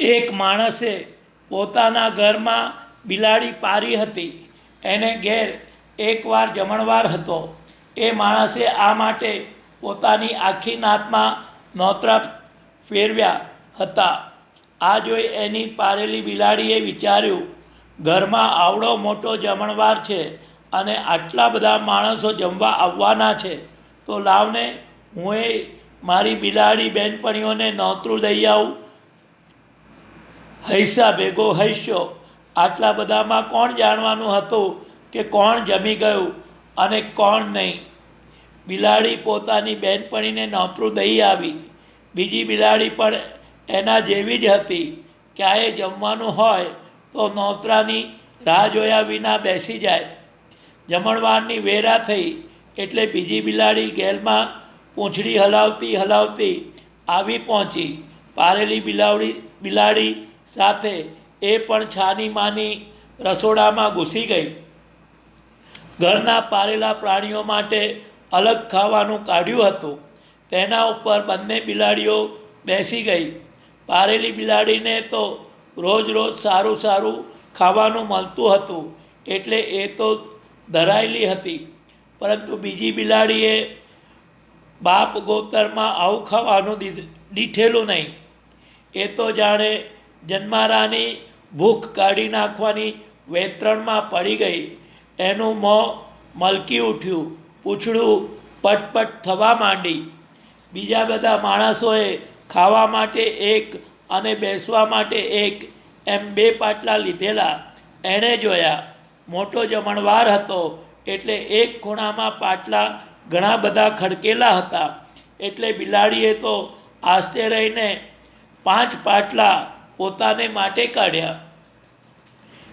એક માણસે પોતાના ઘરમાં બિલાડી પારી હતી. એને ઘેર એકવાર જમણવાર હતો. એ માણસે આ માટે પોતાની આખી નાતમાં નોતરા ફેરવ્યા હતા. આ જોઈ એની પારેલી બિલાડીએ વિચાર્યું, ઘરમાં આવડો મોટો જમણવાર છે અને આટલા બધા માણસો જમવા આવવાના છે, તો લાવને હું એ મારી બિલાડી બહેનપણીઓને નોતરું દઈ આવું. હૈસા ભેગો હૈસ્યો. આટલા બધામાં કોણ જાણવાનું હતું કે કોણ જમી ગયું અને કોણ નહીં? બિલાડી પોતાની બેનપણીને નોતરું દઈ આવી. બીજી બિલાડી પણ એના જેવી જ હતી. ક્યાંય જમવાનું હોય તો નોતરાની રાહ જોયા વિના બેસી જાય. જમણવારની વેરા થઈ એટલે બીજી બિલાડી ગેલમાં પૂંછડી હલાવતી હલાવતી આવી પહોંચી. પારેલી બિલાવડી બિલાડી સાથે એ પણ છાની માની રસોડામાં ઘૂસી ગઈ. ઘરના પાળેલા પ્રાણીઓ માટે અલગ ખાવાનું કાઢ્યું હતું. તેના ઉપર બંને બિલાડીઓ બેસી ગઈ. પારેલી બિલાડીને તો રોજ રોજ સારું સારું ખાવાનું મળતું હતું, એટલે એ તો ધરાયેલી હતી. પરંતુ બીજી બિલાડીએ બાપ ગોતરમાં આવું ખાવાનું દીઠેલું નહીં. એ તો જાણે જન્મારાની ભૂખ કાઢી નાખવાની વેતરણમાં પડી ગઈ. એનું મોં મલકી ઉઠ્યું, પૂંછડું પટપટ થવા માંડી. બીજા બધા માણસોએ ખાવા માટે એક અને બેસવા માટે એક એમ બે પાટલા લીધેલા. એણે જોયા, મોટો જમણવાર હતો એટલે એક ખૂણામાં પાટલા ઘણા બધા ખડકેલા હતા. એટલે બિલાડીએ તો આસ્તે રહીને પાંચ પાટલા પોતાને માટે કાઢ્યા.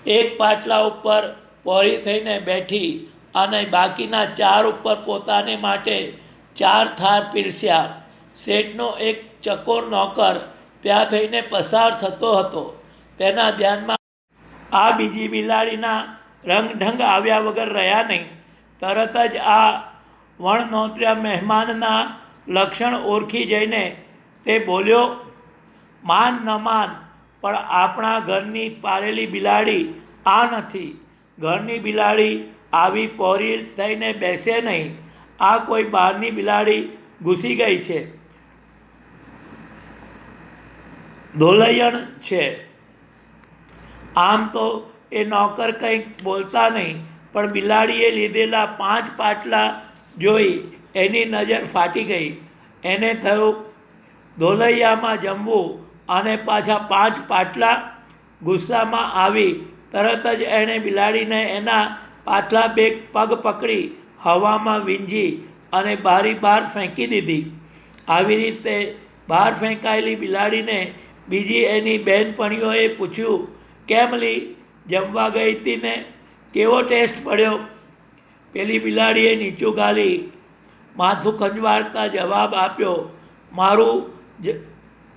એક પાટલા ઉપર પોળી થઈને બેઠી અને બાકીના ચાર ઉપર પોતાને માટે ચાર થાર પીરસ્યા. શેઠનો એક ચકોર નોકર ત્યાં થઈને પસાર થતો હતો. તેના ધ્યાનમાં આ બીજી બિલાડીના રંગઢંગ આવ્યા વગર રહ્યા નહીં. તરત જ આ વણ નોતર્યા મહેમાનના લક્ષણ ઓળખી જઈને તે બોલ્યો, માન ન માન પણ આપણા ઘરની પાળેલી બિલાડી આ નથી. ઘરની બિલાડી આવી પોરી થઈને બેસે નહીં. આ કોઈ બહારની બિલાડી ઘૂસી ગઈ છે. ધોલૈયણ છે. આમ તો એ નોકર કંઈક બોલતા નહીં, પણ બિલાડીએ લીધેલા પાંચ પાટલા જોઈ એની નજર ફાટી ગઈ. એને થયું ધોલૈયામાં જમવું અને પાછા પાંચ પાટલા ગુસ્સામાં આવી, તરત જ એણે બિલાડીને એના પાછલા બે પગ પકડી હવામાં વીંજી અને બારી બહાર ફેંકી દીધી. આવી રીતે બહાર ફેંકાયેલી બિલાડીને બીજી એની બહેનપણીઓએ પૂછ્યું, કેમ લી, જમવા ગઈ હતી ને? કેવો ટેસ્ટ પડ્યો? પેલી બિલાડીએ નીચું ગાલી, માથું ખંજવાળતા જવાબ આપ્યો, મારું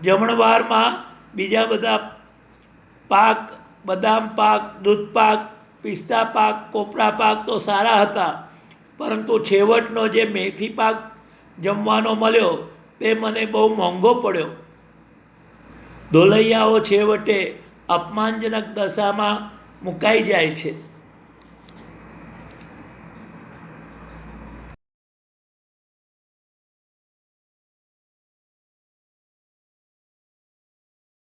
જમણવારમાં બીજા બધા પાક, બદામ પાક, દૂધ પાક, પિસ્તા પાક, કોપરા પાક તો સારા હતા. પરંતુ છેવટનો જે મેથી પાક જમવાનો મળ્યો, તે મને બહુ મોંઘો પડ્યો. ધોલૈયાઓ છેવટે અપમાનજનક દશામાં મુકાઈ જાય છે.